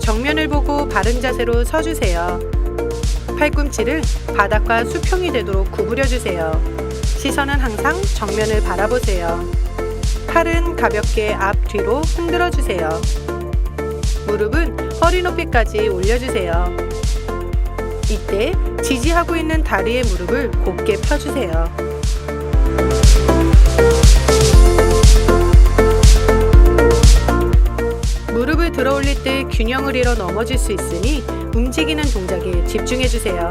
정면을 보고 바른 자세로 서주세요. 팔꿈치를 바닥과 수평이 되도록 구부려 주세요. 시선은 항상 정면을 바라보세요. 팔은 가볍게 앞뒤로 흔들어 주세요. 무릎은 허리 높이까지 올려주세요. 이때 지지하고 있는 다리의 무릎을 곧게 펴주세요. 들어 올릴 때 균형을 잃어 넘어질 수 있으니 움직이는 동작에 집중해 주세요.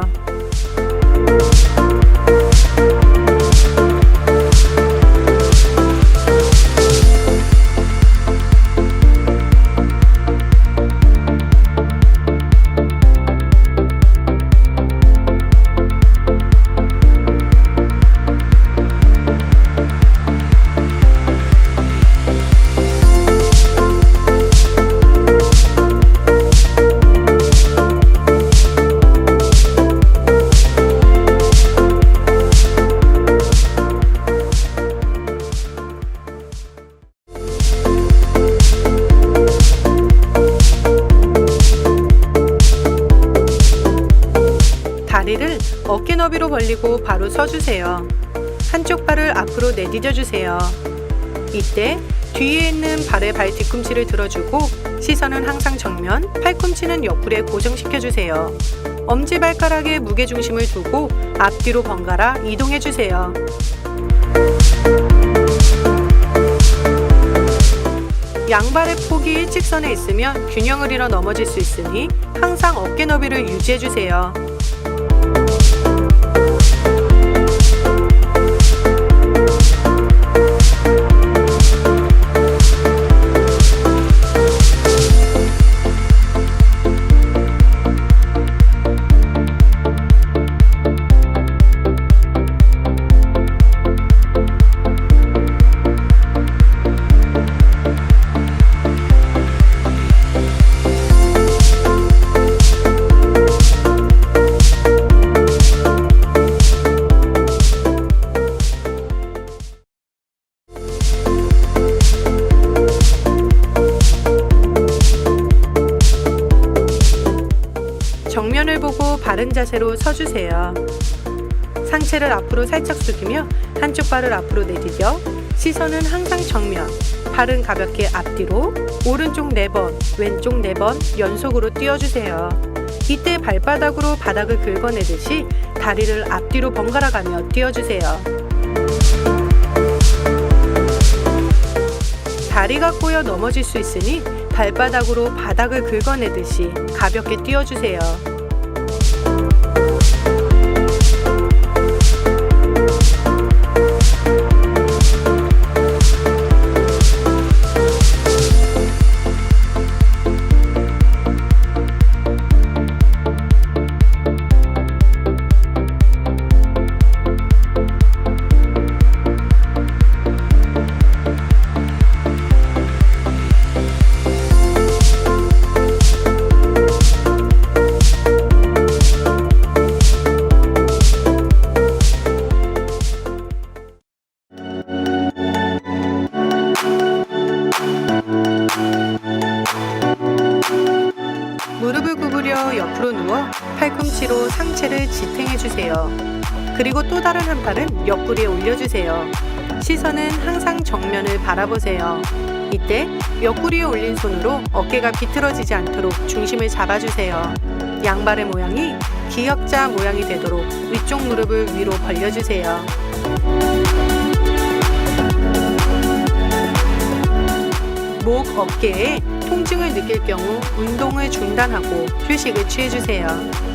벌리고 바로 서주세요. 한쪽 발을 앞으로 내디뎌 주세요. 이때 뒤에 있는 발의 발 뒤꿈치를 들어주고 시선은 항상 정면, 팔꿈치는 옆구리에 고정시켜 주세요. 엄지 발가락에 무게 중심을 두고 앞뒤로 번갈아 이동해 주세요. 양발의 폭이 일직선에 있으면 균형을 잃어 넘어질 수 있으니 항상 어깨 너비를 유지해 주세요. 바른 자세로 서주세요. 상체를 앞으로 살짝 숙이며 한쪽 발을 앞으로 내디뎌 시선은 항상 정면, 팔은 가볍게 앞뒤로 오른쪽 4번, 왼쪽 4번 연속으로 뛰어주세요. 이때 발바닥으로 바닥을 긁어내듯이 다리를 앞뒤로 번갈아 가며 뛰어주세요. 다리가 꼬여 넘어질 수 있으니 발바닥으로 바닥을 긁어내듯이 가볍게 뛰어주세요. 옆구리에 올려주세요. 시선은 항상 정면을 바라보세요. 이때 옆구리에 올린 손으로 어깨가 비틀어지지 않도록 중심을 잡아주세요. 양발의 모양이 기역자 모양이 되도록 위쪽 무릎을 위로 벌려주세요. 목, 어깨에 통증을 느낄 경우 운동을 중단하고 휴식을 취해주세요.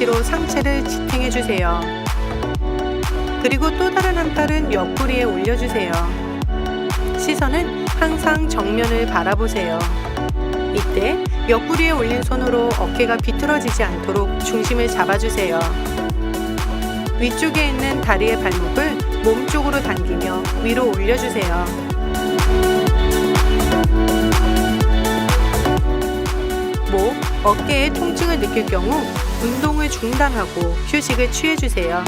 팔꿈치로 상체를 지탱해 주세요. 그리고 또 다른 한 팔은 옆구리에 올려주세요. 시선은 항상 정면을 바라보세요. 이때 옆구리에 올린 손으로 어깨가 비틀어지지 않도록 중심을 잡아주세요. 위쪽에 있는 다리의 발목을 몸 쪽으로 당기며 위로 올려주세요. 목, 어깨에 통증을 느낄 경우 운동을 중단하고 휴식을 취해주세요.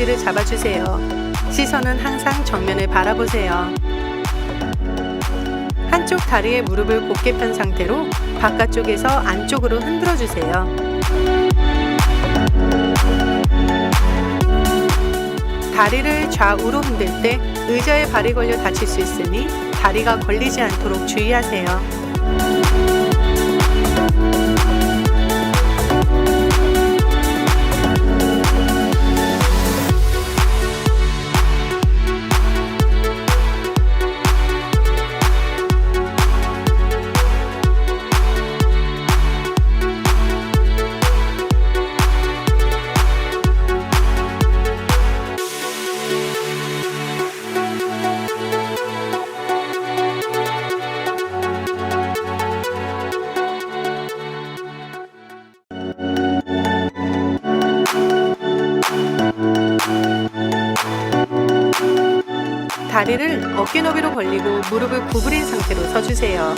등받이를 잡아주세요. 시선은 항상 정면을 바라보세요. 한쪽 다리의 무릎을 곧게 편 상태로 바깥쪽에서 안쪽으로 흔들어 주세요. 다리를 좌우로 흔들 때 의자에 발이 걸려 다칠 수 있으니 다리가 걸리지 않도록 주의하세요. 다리를 어깨 너비로 벌리고 무릎을 구부린 상태로 서주세요.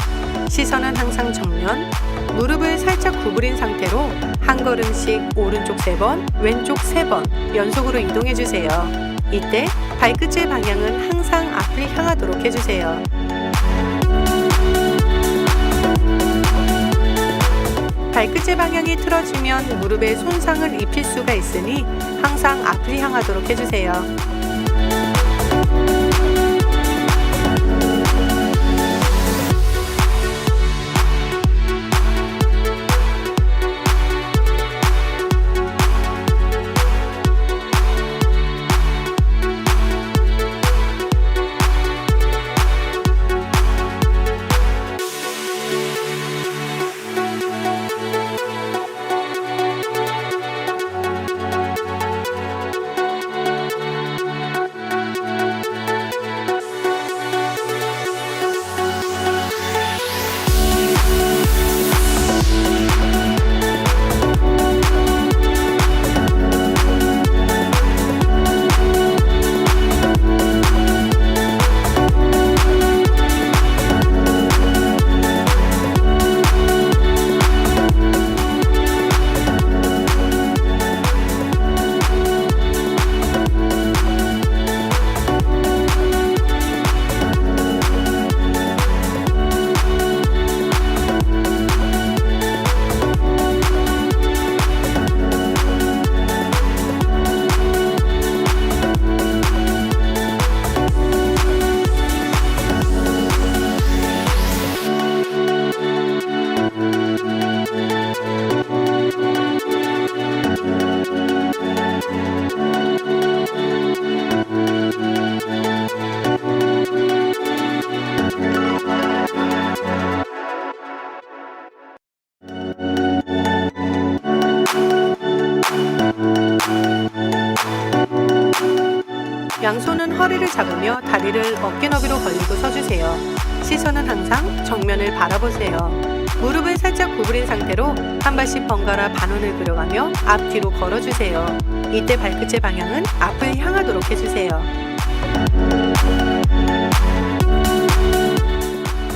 시선은 항상 정면, 무릎을 살짝 구부린 상태로 한 걸음씩 오른쪽 세 번, 왼쪽 세번 연속으로 이동해 주세요. 이때 발끝의 방향은 항상 앞을 향하도록 해주세요. 발끝의 방향이 틀어지면 무릎에 손상을 입힐 수가 있으니 항상 앞을 향하도록 해주세요. 잡으며 다리를 어깨 너비로 벌리고 서주세요. 시선은 항상 정면을 바라보세요. 무릎을 살짝 구부린 상태로 한 발씩 번갈아 반원을 그려가며 앞뒤로 걸어주세요. 이때 발끝의 방향은 앞을 향하도록 해주세요.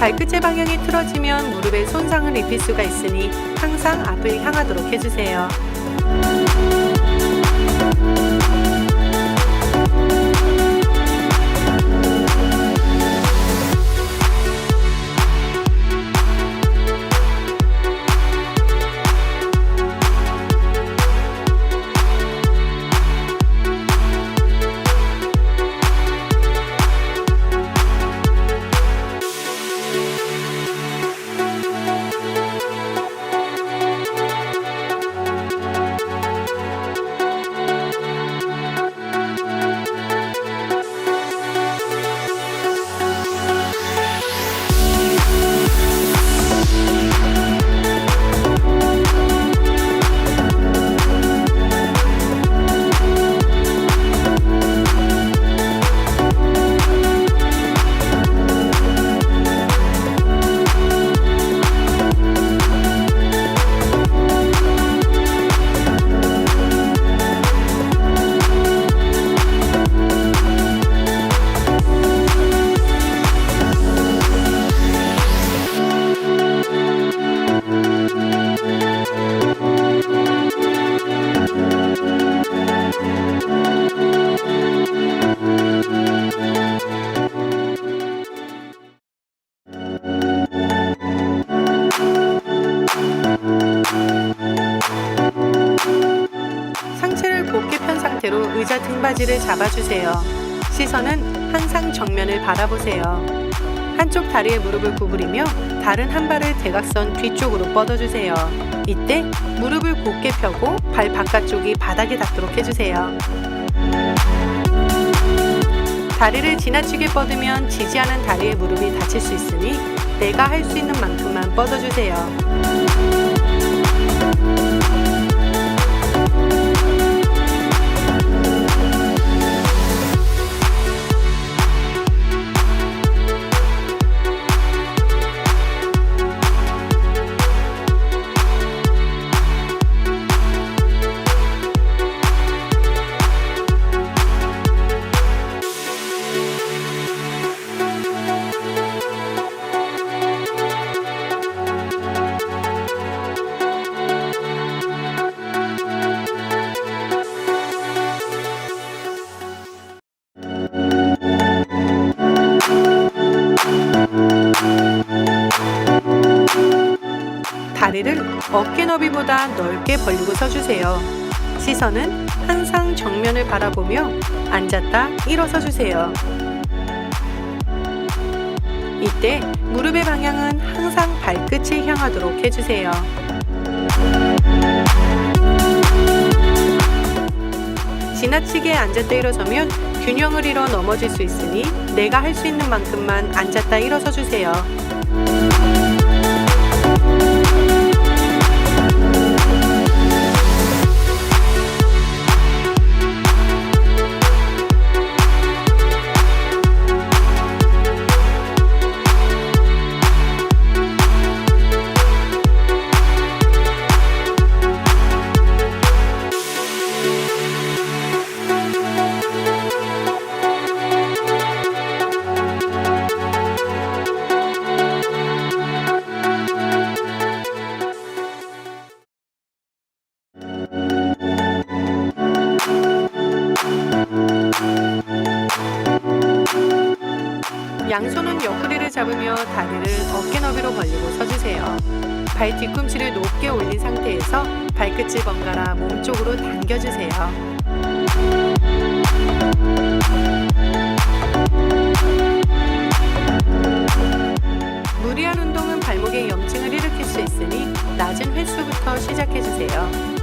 발끝의 방향이 틀어지면 무릎에 손상을 입힐 수가 있으니 항상 앞을 향하도록 해주세요. 곧게 편 상태로 의자 등받이를 잡아주세요. 시선은 항상 정면을 바라보세요. 한쪽 다리에 무릎을 구부리며 다른 한 발을 대각선 뒤쪽으로 뻗어주세요. 이때 무릎을 곧게 펴고 발 바깥쪽이 바닥에 닿도록 해주세요. 다리를 지나치게 뻗으면 지지하는 다리에 무릎이 다칠 수 있으니 내가 할 수 있는 만큼만 뻗어주세요. 너비보다 넓게 벌리고 서주세요. 시선은 항상 정면을 바라보며 앉았다 일어서 주세요. 이때 무릎의 방향은 항상 발끝을 향하도록 해주세요. 지나치게 앉았다 일어서면 균형을 잃어 넘어질 수 있으니 내가 할 수 있는 만큼만 앉았다 일어서 주세요. 잡으며 다리를 어깨 너비로 벌리고 서주세요. 발 뒤꿈치를 높게 올린 상태에서 발끝을 번갈아 몸쪽으로 당겨주세요. 무리한 운동은 발목에 염증을 일으킬 수 있으니 낮은 횟수부터 시작해주세요.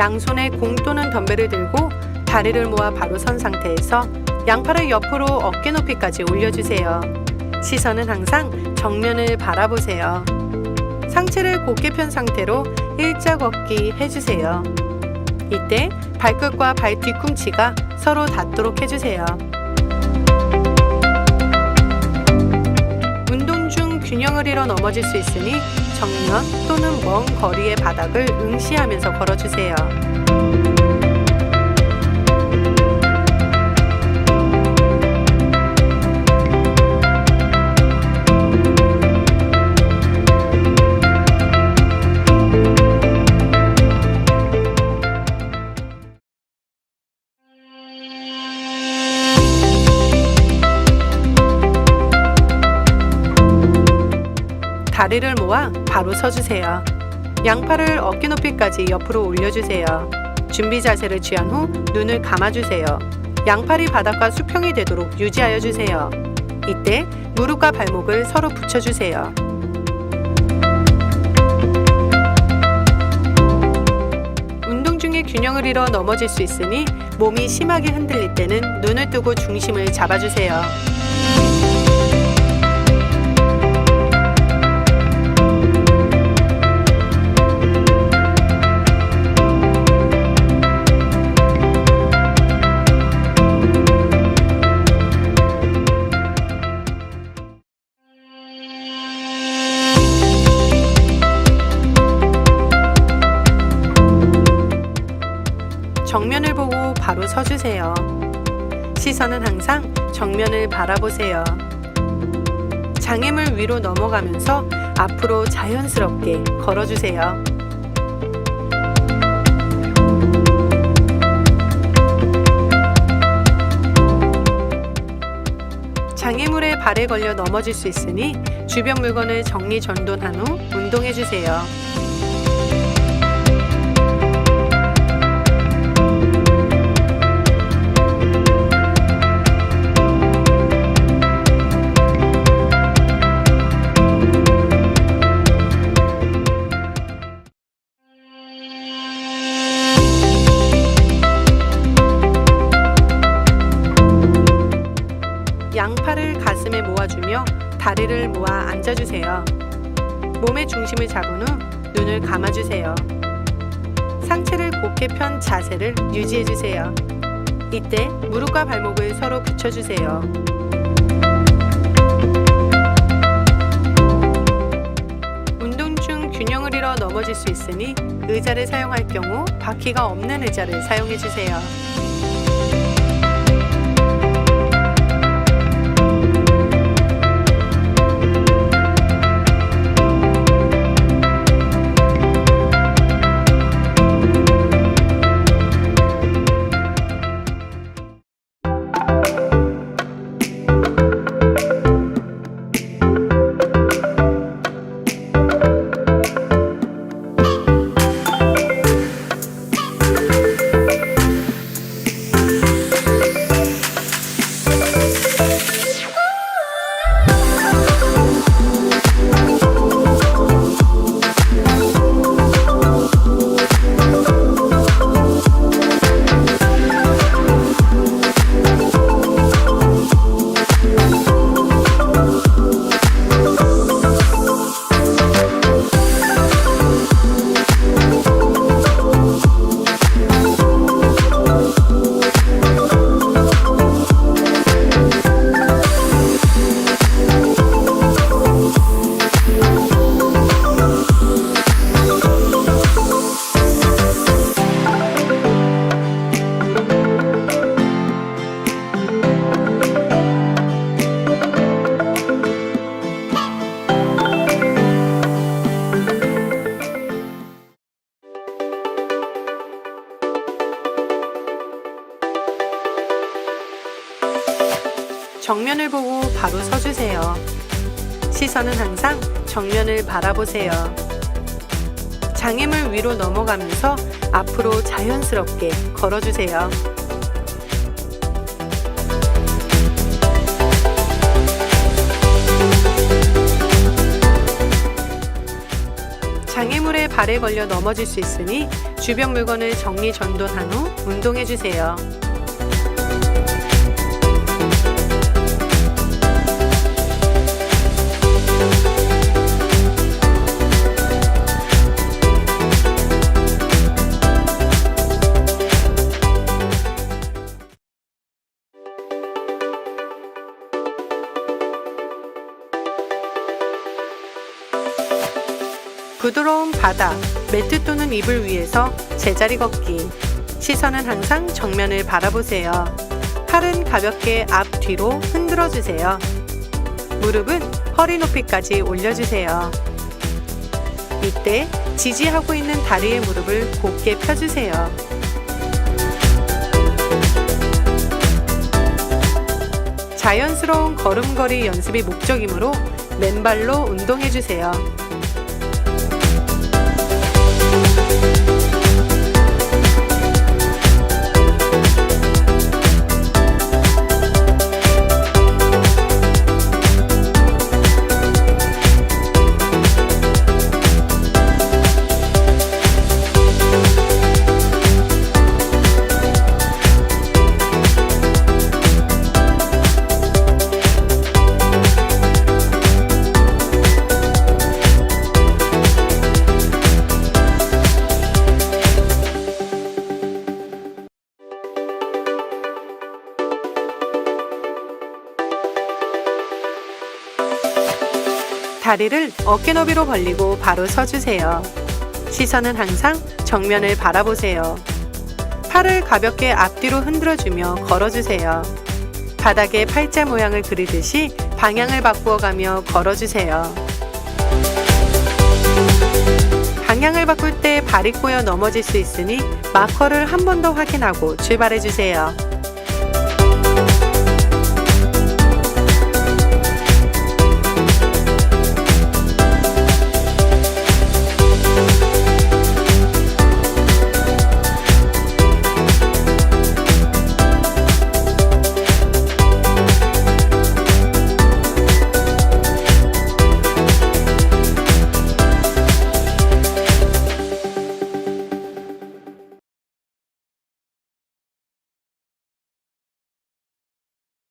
양손에 공 또는 덤벨을 들고 다리를 모아 바로 선 상태에서 양팔을 옆으로 어깨 높이까지 올려주세요. 시선은 항상 정면을 바라보세요. 상체를 곧게 편 상태로 일자 걷기 해주세요. 이때 발끝과 발 뒤꿈치가 서로 닿도록 해주세요. 운동 중 균형을 잃어 넘어질 수 있으니 정면 또는 먼 거리의 바닥을 응시하면서 걸어주세요. 다리를 모아 바로 서주세요. 양팔을 어깨 높이까지 옆으로 올려주세요. 준비 자세를 취한 후 눈을 감아주세요. 양팔이 바닥과 수평이 되도록 유지하여 주세요. 이때 무릎과 발목을 서로 붙여주세요. 운동 중에 균형을 잃어 넘어질 수 있으니 몸이 심하게 흔들릴 때는 눈을 뜨고 중심을 잡아주세요. 주세요. 시선은 항상 정면을 바라보세요. 장애물 위로 넘어가면서 앞으로 자연스럽게 걸어주세요. 장애물에 발에 걸려 넘어질 수 있으니 주변 물건을 정리 전돈한 후 운동해 주세요. 다리를 모아 앉아주세요. 몸의 중심을 잡은 후 눈을 감아주세요. 상체를 곧게 편 자세를 유지해주세요. 이때 무릎과 발목을 서로 붙여주세요. 운동 중 균형을 잃어 넘어질 수 있으니 의자를 사용할 경우 바퀴가 없는 의자를 사용해주세요. 바라보세요. 장애물 위로 넘어가면서 앞으로 자연스럽게 걸어주세요. 장애물에 발에 걸려 넘어질 수 있으니 주변 물건을 정리 전돈한 후 운동해주세요. 바닥, 매트 또는 이불 위에서 제자리 걷기. 시선은 항상 정면을 바라보세요. 팔은 가볍게 앞 뒤로 흔들어 주세요. 무릎은 허리 높이까지 올려주세요. 이때 지지하고 있는 다리의 무릎을 곧게 펴주세요. 자연스러운 걸음걸이 연습이 목적이므로 맨발로 운동해주세요. 다리를 어깨 너비로 벌리고 바로 서주세요. 시선은 항상 정면을 바라보세요. 팔을 가볍게 앞뒤로 흔들어주며 걸어주세요. 바닥에 팔자 모양을 그리듯이 방향을 바꾸어가며 걸어주세요. 방향을 바꿀 때 발이 꼬여 넘어질 수 있으니 마커를 한 번 더 확인하고 출발해주세요.